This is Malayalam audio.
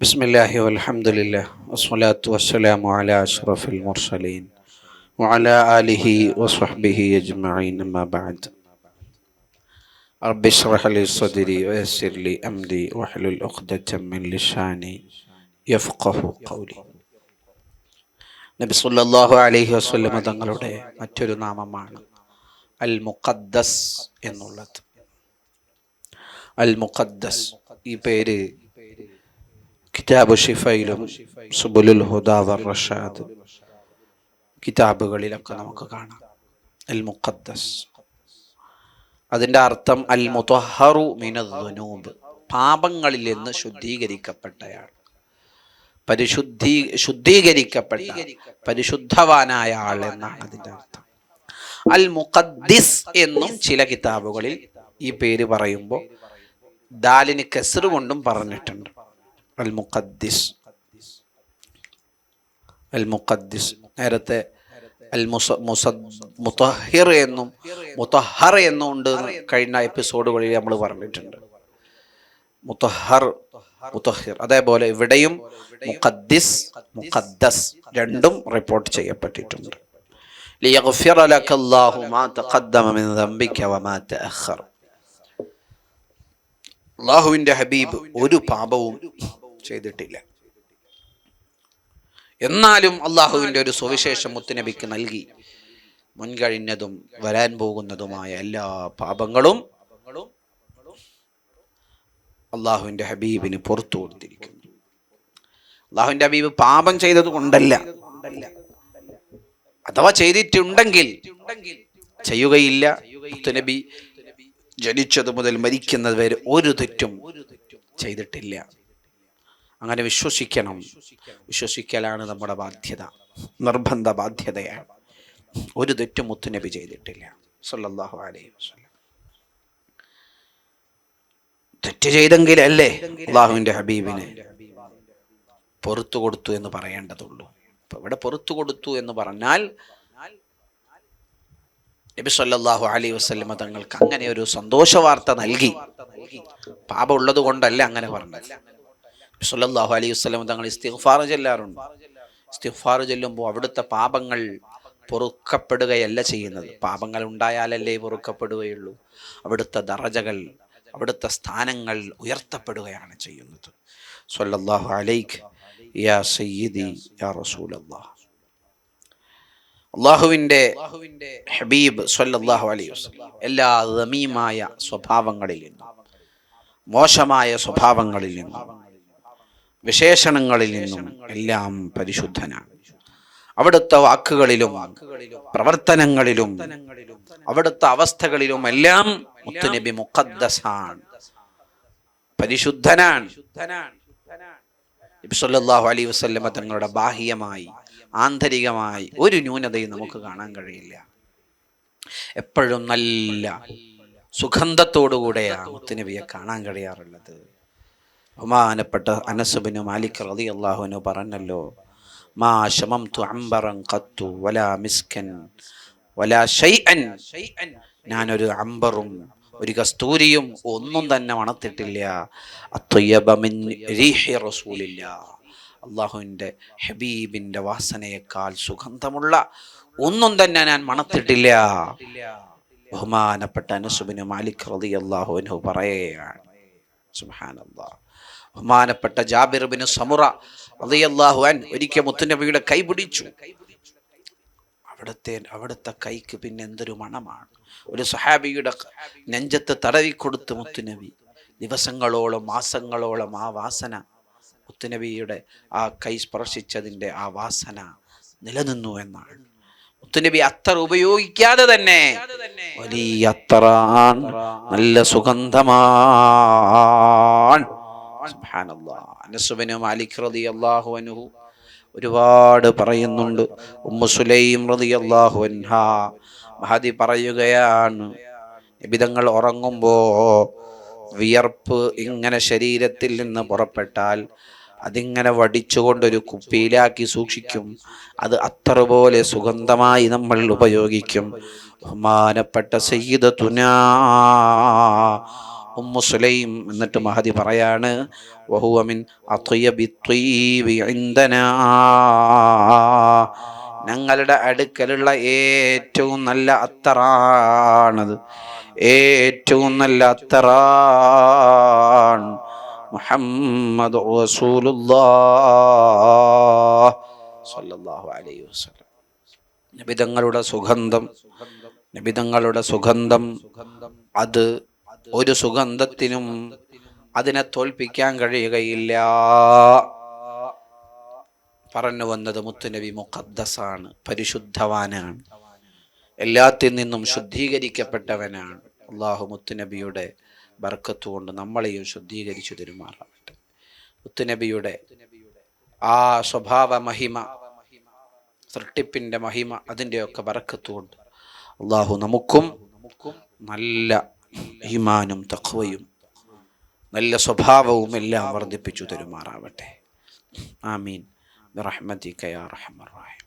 بسم الله والحمد لله والصلاة والسلام على أشرف المرسلين وعلى آله وصحبه أجمعين أما بعد رب اشرح لي صدري ويسر لي أمري واحلل عقدة من لساني يفقه قولي നബി സല്ലല്ലാഹു അലൈഹി വസല്ലമ തങ്ങളുടെ മറ്റൊരു നാമമാണ് അൽ മുഖദ്ദസ് എന്നുള്ളത് അൽ മുഖദ്ദസ് ഈ പേര് കിതാബ് ഷിഫയിലും സുബുലുൽ ഹുദാവർ റഷാദ് കിതാബുകളിലൊക്കെ നമുക്ക് കാണാം. അൽ മുഖദ്ദസ്. അതിന്റെ അർത്ഥം അൽ മുതഹറു മിനദ്ദുനൂബ് പാപങ്ങളിൽ നിന്ന് ശുദ്ധീകരിക്കപ്പെട്ടയാൾ. പരിശുദ്ധീ ശുദ്ധീകരിക്കപ്പെട്ട പരിശുദ്ധവാനായ ആൾ എന്നാണ് അതിന്റെ അർത്ഥം. അൽ മുഖദ്ദിസ് എന്നും ചില കിതാബുകളിൽ ഈ പേര് പറയുമ്പോൾ ദാലിന് കെസർ കൊണ്ടും പറഞ്ഞിട്ടുണ്ട്. അൽ മുഖദ്ദിസ് അൽ മുഖദ്ദിസ് നേരത്തെ അൽ മുസ മുസ മുത്തഹിർ എന്നും മുത്തഹർ എന്നും ഉണ്ട് എന്ന് കഴിഞ്ഞ എപ്പിസോഡുകളിൽ നമ്മൾ പറഞ്ഞിട്ടുണ്ട് മുത്തഹർ മുത്തഹിർ അതേപോലെ ഇവിടെയും മുഖദ്ദിസ് മുഖദ്ദസ് രണ്ടും റിപ്പോർട്ട് ചെയ്യപ്പെട്ടിട്ടുണ്ട് ليغفر لك الله ما تقدم من ذنبك وما تأخر അള്ളാഹുവിൻ്റെ ഹബീബ് ഒരു പാപവും ചെയ്തിട്ടില്ല. എന്നാലും അള്ളാഹുവിന്റെ ഒരു സുവിശേഷം മുത്തുനബിക്ക് നൽകി. മുൻകഴിഞ്ഞതും വരാൻ പോകുന്നതുമായ എല്ലാ പാപങ്ങളും അള്ളാഹുവിന്റെ ഹബീബിന് പുറത്തു കൊടുത്തിരിക്കുന്നു. അള്ളാഹുവിന്റെ ഹബീബ് പാപം ചെയ്തത് കൊണ്ടല്ല. അഥവാ ചെയ്തിട്ടുണ്ടെങ്കിൽ ചെയ്യുകയില്ല. മുത്തുനബി ജനിച്ചത് മുതൽ മരിക്കുന്നത് വരെ ഒരു തെറ്റും ചെയ്തിട്ടില്ല. അങ്ങനെ വിശ്വസിക്കണം. വിശ്വസിക്കലാണ് നമ്മുടെ ബാധ്യത. നിർബന്ധ ബാധ്യതയാണ്. ഒരു തെറ്റും മുത്തുനബി ചെയ്തിട്ടില്ല. സല്ലല്ലാഹു അലൈഹി വസല്ലം. തെറ്റ് ചെയ്തെങ്കിലല്ലേ അള്ളാഹുവിന്റെ ഹബീബിനെ പുറത്തു കൊടുത്തു എന്ന് പറയേണ്ടതുള്ളൂ. അപ്പൊ ഇവിടെ പുറത്തു കൊടുത്തു എന്ന് പറഞ്ഞാൽ നബി സല്ലല്ലാഹു അലൈഹി വസല്ലമ തങ്ങൾക്ക് അങ്ങനെ ഒരു സന്തോഷ വാർത്ത നൽകി. പാപം ഉള്ളത് കൊണ്ടല്ല അങ്ങനെ പറഞ്ഞത്. നബി സല്ലല്ലാഹു അലൈഹി വസ്ലം തങ്ങൾ ഇസ്തിഫാർ ചെല്ലാറുണ്ട്. ഇസ്തിഫാർ ചെല്ലുമ്പോൾ അവിടുത്തെ പാപങ്ങൾ പൊറുക്കപ്പെടുകയല്ല ചെയ്യുന്നത്. പാപങ്ങൾ ഉണ്ടായാലല്ലേ പൊറുക്കപ്പെടുകയുള്ളൂ. അവിടുത്തെ ദറജകൾ അവിടുത്തെ സ്ഥാനങ്ങൾ ഉയർത്തപ്പെടുകയാണ് ചെയ്യുന്നത്. സല്ലല്ലാഹു അലൈക്ക് യാ സയ്യിദി യാ റസൂലല്ലാഹ്. അള്ളാഹുവിന്റെ ഹബീബ് സല്ലല്ലാഹു അലൈഹി വസല്ലം എല്ലാ ദമീമായ സ്വഭാവങ്ങളിൽ നിന്നും മോശമായ സ്വഭാവങ്ങളിൽ നിന്നും വിശേഷണങ്ങളിൽ നിന്നും എല്ലാം പരിശുദ്ധനാണ്. അവിടുത്തെ വാക്കുകളിലും പ്രവർത്തനങ്ങളിലും അവിടുത്തെ അവസ്ഥകളിലും എല്ലാം മുത്തുനബി മുഖദ്ദസാണ്. പരിശുദ്ധനാണ്. നബി സല്ലല്ലാഹു അലൈഹി വസല്ലമ തങ്ങളുടെ ബാഹ്യമായി ആന്തരികമായി ഒരു ന്യൂനതയും നമുക്ക് കാണാൻ കഴിയില്ല. എപ്പോഴും നല്ല സുഗന്ധത്തോടുകൂടെയാണ് മുത്തുനബിയെ കാണാൻ കഴിയാറുള്ളത്. ബഹുമാനപ്പെട്ട അനസുബിന് മാലിക് റതി അള്ളാഹുവിന് പറഞ്ഞല്ലോ മാ ശമം തു അംബറൻ കത്തു വലാ മിസ്കൻ വലാ ഷൈഅൻ. ഞാനൊരു അംബറും ഒരു കസ്തൂരിയും ഒന്നും തന്നെ മണത്തിട്ടില്ല. റീഹി അള്ളാഹുവിന്റെ ഹബീബിന്റെ വാസനയേക്കാൾ സുഗന്ധമുള്ള ഒന്നും തന്നെ ഞാൻ മണത്തിട്ടില്ല. ബഹുമാനപ്പെട്ട അനുസുബിന് മാലിക് റതി അള്ളാഹുവിനു പറയുകയാണ് സുബാനല്ലാ ബഹുമാനപ്പെട്ട ജാബിർ ബിൻ സമുറ അതയല്ലാഹു അൻ ഒരിക്കൽ മുത്തുനബിയുടെ കൈ പിടിച്ചു. അവിടുത്തെ അവിടുത്തെ കൈക്ക് പിന്നെ എന്തൊരു മണമാണ്. ഒരു സഹാബിയുടെ നെഞ്ചത്ത് തടവി കൊടുത്ത് മുത്തുനബി. ദിവസങ്ങളോളം മാസങ്ങളോളം ആ വാസന മുത്തുനബിയുടെ ആ കൈ സ്പർശിച്ചതിന്റെ ആ വാസന നിലനിന്നു എന്നാണ്. മുത്തുനബി അത്തർ ഉപയോഗിക്കാതെ തന്നെ വലിയ അത്തറാൻ നല്ല സുഗന്ധമാണ് ഒരുപാട് പറയുന്നുണ്ട്. ഉമ്മു സുലൈം മഹദി പറയുകയാണ് നിബിതങ്ങൾ ഉറങ്ങുമ്പോ വിയർപ്പ് ഇങ്ങനെ ശരീരത്തിൽ നിന്ന് പുറപ്പെട്ടാൽ അതിങ്ങനെ വടിച്ചുകൊണ്ടൊരു കുപ്പിയിലാക്കി സൂക്ഷിക്കും. അത് അത്ര പോലെ സുഗന്ധമായി നമ്മൾ ഉപയോഗിക്കും. ബഹുമാനപ്പെട്ട സയ്യിദ തുനാ ഉമ്മു സുലൈം എന്നിട്ട് മഹതി പറയാണ് വഹുവ മിൻ അത്വയബി ത്വീബി ഇൻദനാ. ഞങ്ങളുടെ അടുക്കലുള്ള ഏറ്റവും നല്ല അത്തറാണത്. ഏറ്റവും നല്ല അത്തറാണ് മുഹമ്മദ് സ്വല്ലല്ലാഹു അലൈഹി വസല്ലം. നബിതങ്ങളുടെ സുഗന്ധം നബിതങ്ങളുടെ സുഗന്ധം അത് ഒരു സുഗന്ധത്തിനും അതിനെ തോൽപ്പിക്കാൻ കഴിയുകയില്ല. പറഞ്ഞു വന്നത് മുത്തുനബി മുഖദ്ദസാണ്. പരിശുദ്ധവാനാണ്. എല്ലാത്തിൽ നിന്നും ശുദ്ധീകരിക്കപ്പെട്ടവനാണ്. അള്ളാഹു മുത്തുനബിയുടെ ബർക്കത്തുകൊണ്ട് നമ്മളെയും ശുദ്ധീകരിച്ചു തരുമാറാവട്ടെ മുത്തുനബിയുടെ ആ സ്വഭാവ മഹിമ സൃഷ്ടിപ്പിന്റെ മഹിമ അതിന്റെയൊക്കെ ബർക്കത്തുകൊണ്ട് അള്ളാഹു നമുക്കും നല്ല ഈമാനും തഖ്വയും. നല്ല സ്വഭാവവും എല്ലാം വർദ്ധിപ്പിച്ചു തരുമാറാവട്ടെ. ആമീൻ. ബിറഹ്മതിക യാ റഹ്മർ റഹീം.